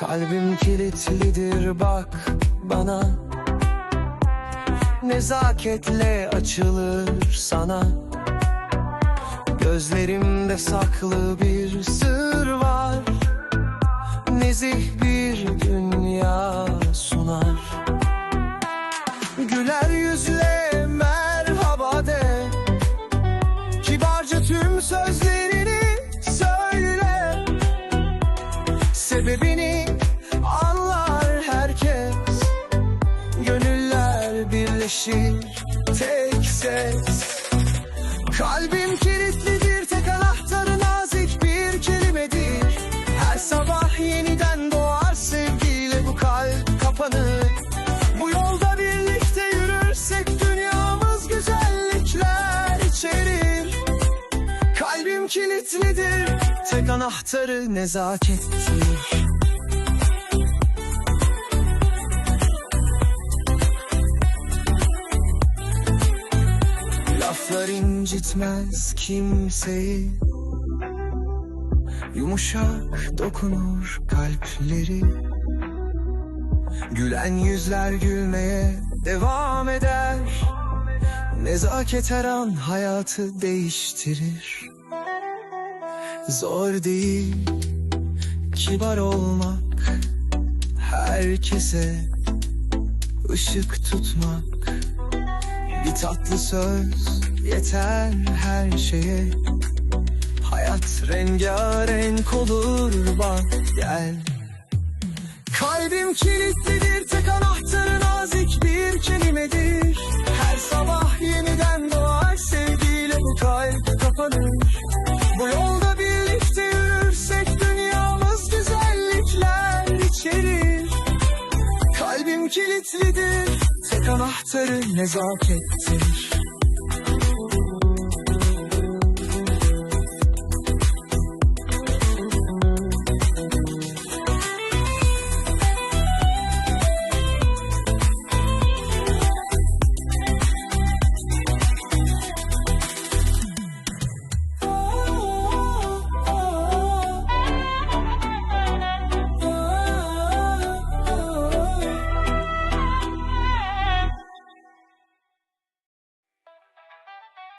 Kalbim kilitlidir bak bana. Nezaketle açılır sana. Gözlerimde saklı bir sır var. Nezih bir dünya sunar. Güler yüzle merhaba de. Kibarca tüm sözlerini Sebebini anlar herkes. Gönüller birleşir tek ses. Kalbim kilitlidir tek anahtarı nazik bir kelimedir. Her sabah yeniden doğar sevgiyle bu kalp kapanır. Bu yolda birlikte yürürsek dünyamız güzellikler içerir. Kalbim kilitlidir tek anahtarı nezakettir Laflar incitmez kimseyi. Yumuşak dokunur kalpleri. Gülen yüzler gülmeye devam eder. Nezaket her an hayatı değiştirir Zor değil kibar olmak Herkese ışık tutmak. Bir tatlı söz yeter her şeye. Hayat rengarenk olur bak gel. Kalbim kilitlidir kilitlidir. Tek anahtarı nezakettir